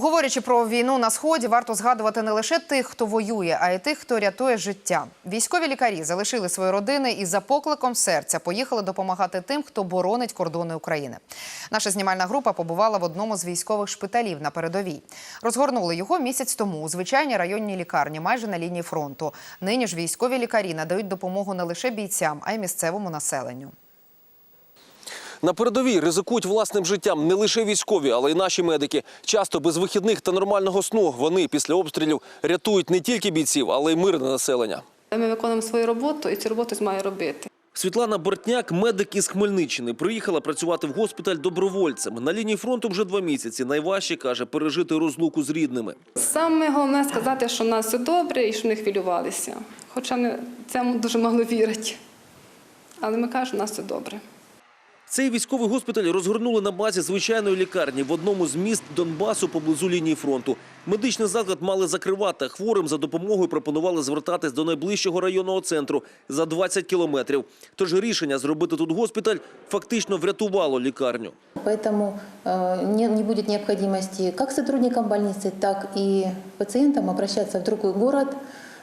Говорячи про війну на сході, варто згадувати не лише тих, хто воює, а й тих, хто рятує життя. Військові лікарі залишили свої родини і за покликом серця поїхали допомагати тим, хто боронить кордони України. Наша знімальна група побувала в одному з військових шпиталів на передовій. Розгорнули його місяць тому у звичайній районній лікарні, майже на лінії фронту. Нині ж військові лікарі надають допомогу не лише бійцям, а й місцевому населенню. На передовій ризикують власним життям не лише військові, але й наші медики. Часто без вихідних та нормального сну вони після обстрілів рятують не тільки бійців, але й мирне населення. Ми виконуємо свою роботу, і цю роботу має робити. Світлана Бортняк, медик із Хмельниччини, приїхала працювати в госпіталь добровольцем. На лінії фронту вже два місяці. Найважче каже пережити розлуку з рідними. Саме головне сказати, що в нас все добре і що не хвилювалися. Хоча не цьому дуже мало вірять. Але ми кажемо, у нас все добре. Цей військовий госпіталь розгорнули на базі звичайної лікарні в одному з міст Донбасу поблизу лінії фронту. Медичний заклад мали закривати. а Хворим за допомогою пропонували звертатись до найближчого районного центру за 20 кілометрів. Тож рішення зробити тут госпіталь фактично врятувало лікарню. Поэтому э, не, не будет необходимости как сотрудникам больницы, так и пациентам обращаться в другой город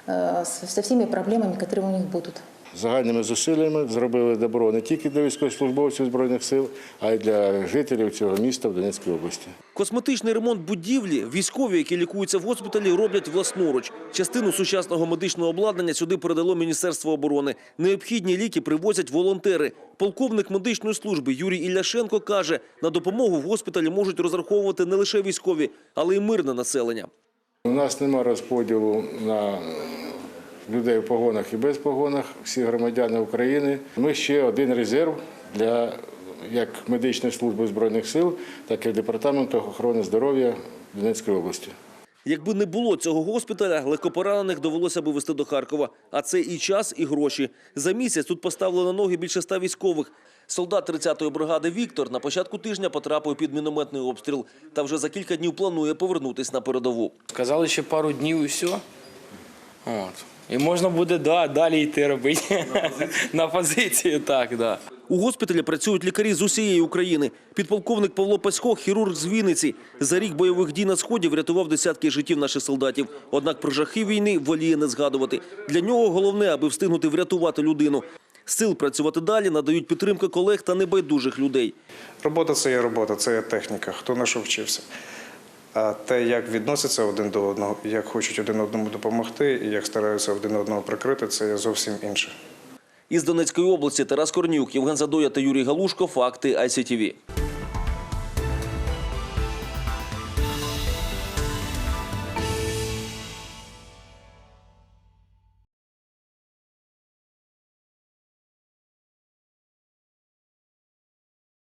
э, с- со всеми проблемами, которые у них будут. Загальними зусиллями зробили добро не тільки для військовослужбовців Збройних сил, а й для жителів цього міста в Донецькій області. Косметичний ремонт будівлі військові, які лікуються в госпіталі, роблять власноруч. Частину сучасного медичного обладнання сюди передало Міністерство оборони. Необхідні ліки привозять волонтери. Полковник медичної служби Юрій Ілляшенко каже, на допомогу в госпіталі можуть розраховувати не лише військові, але й мирне населення. У нас немає розподілу на людей в погонах і без погонах, всі громадяни України. Ми ще один резерв для як медичної служби Збройних сил, так і Департаменту охорони здоров'я Донецької області. Якби не було цього госпіталя, легкопоранених довелося би вести до Харкова. А це і час, і гроші. За місяць тут поставили на ноги більше ста військових. Солдат 30-ї бригади Віктор на початку тижня потрапив під мінометний обстріл та вже за кілька днів планує повернутись на передову. Сказали, ще пару днів і все. От. І можна буде да, далі йти робити. На позицію, так, да. У госпіталі працюють лікарі з усієї України. Підполковник Павло Пасько – хірург з Вінниці. За рік бойових дій на сході врятував десятки життів наших солдатів. Однак про жахи війни воліє не згадувати. Для нього головне, аби встигнути врятувати людину. Сил працювати далі надають підтримка колег та небайдужих людей. Робота це є робота, це є техніка, хто на що вчився. А те, як відносяться один до одного, як хочуть один одному допомогти, і як стараються один одного прикрити, це зовсім інше. Із Донецької області Тарас Корнюк, Євген Задоя та Юрій Галушко. Факти ICTV.